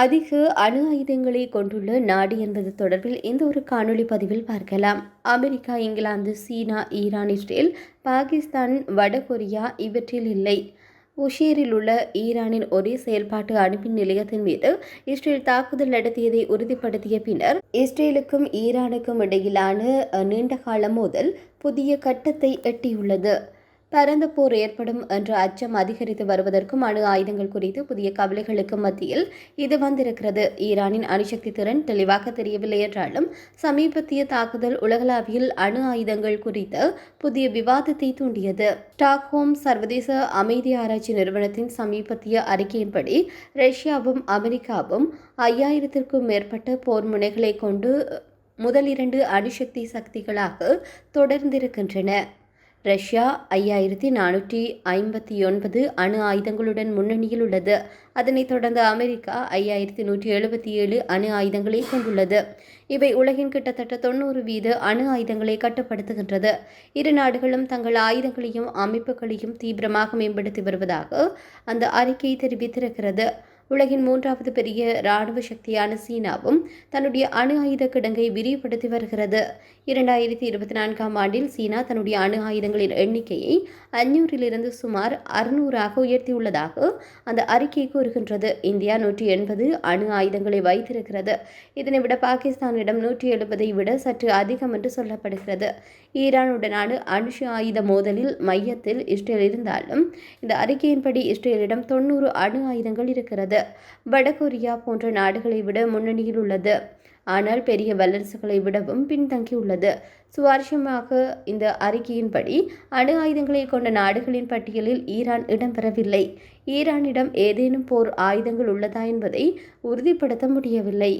அதிக அணு ஆயுதங்களை கொண்டுள்ள நாடு என்பது தொடர்பில் இந்த ஒரு காணொளி பதிவில் பார்க்கலாம். அமெரிக்கா இங்கிலாந்து சீனா ஈரான் இஸ்ரேல் பாகிஸ்தான் வடகொரியா இவற்றில் இல்லை. உஷேரில் உள்ள ஈரானின் ஒரே செயல்பாட்டு அணுமின் நிலையத்தின் மீது இஸ்ரேல் தாக்குதல் நடத்தியதை உறுதிப்படுத்திய பின்னர் இஸ்ரேலுக்கும் ஈரானுக்கும் இடையிலான நீண்டகால மோதல் புதிய கட்டத்தை எட்டியுள்ளது. பரந்த போர் ஏற்படும் என்ற அச்சம் அதிகரித்து வருவதற்கும் அணு ஆயுதங்கள் குறித்து புதிய கவலைகளுக்கு மத்தியில் இது வந்திருக்கிறது. ஈரானின் அணுசக்தி திறன் தெளிவாக தெரியவில்லை என்றாலும் சமீபத்திய தாக்குதல் உலகளாவியில் அணு ஆயுதங்கள் குறித்த புதிய விவாதத்தை தூண்டியது. ஸ்டாக்ஹோம் சர்வதேச அமைதி ஆராய்ச்சி நிறுவனத்தின் சமீபத்திய அறிக்கையின்படி ரஷ்யாவும் அமெரிக்காவும் ஐயாயிரத்திற்கும் மேற்பட்ட போர் முனைகளை கொண்டு முதல் இரண்டு அணுசக்தி சக்திகளாக தொடர்ந்திருக்கின்றன. ரஷ்யா ஐயாயிரத்தி நானூற்றி ஐம்பத்தி ஒன்பது அணு ஆயுதங்களுடன் முன்னணியில் உள்ளது. அதனைத் தொடர்ந்து அமெரிக்கா ஐயாயிரத்தி நூற்றி எழுபத்தி ஏழு அணு ஆயுதங்களை கொண்டுள்ளது. இவை உலகின் கிட்டத்தட்ட தொண்ணூறு வீத அணு ஆயுதங்களை கட்டுப்படுத்துகின்றது. இரு நாடுகளும் தங்கள் ஆயுதங்களையும் அமைப்புகளையும் தீவிரமாக மேம்படுத்தி வருவதாக அந்த அறிக்கை தெரிவித்திருக்கிறது. உலகின் மூன்றாவது பெரிய இராணுவ சக்தியான சீனாவும் தன்னுடைய அணு ஆயுத கிடங்கை விரிவுபடுத்தி வருகிறது. இரண்டாயிரத்தி இருபத்தி நான்காம் ஆண்டில் சீனா தன்னுடைய அணு ஆயுதங்களின் எண்ணிக்கையை அஞ்சூறிலிருந்து சுமார் அறுநூறாக உயர்த்தியுள்ளதாக அந்த அறிக்கை கூறுகின்றது. இந்தியா நூற்றி எண்பது அணு ஆயுதங்களை வைத்திருக்கிறது. இதனை விட பாகிஸ்தானிடம் நூற்றி எழுபதை விட சற்று அதிகம் என்று சொல்லப்படுகிறது. ஈரானுடனான அணு ஆயுத மோதலில் மையத்தில் இஸ்ரேல் இருந்தாலும் இந்த அறிக்கையின்படி இஸ்ரேலிடம் தொண்ணூறு அணு ஆயுதங்கள் இருக்கிறது. வடகொரியா போன்ற நாடுகளை விட முன்னணியில் உள்ளது. ஆனால் பெரிய வல்லரசுகளை விடவும் பின்தங்கியுள்ளது. சுவாரஸ்யமாக இந்த அறிக்கையின்படி அணு ஆயுதங்களை கொண்ட நாடுகளின் பட்டியலில் ஈரான் இடம்பெறவில்லை. ஈரானிடம் ஏதேனும் போர் ஆயுதங்கள் உள்ளதா என்பதை உறுதிப்படுத்த முடியவில்லை.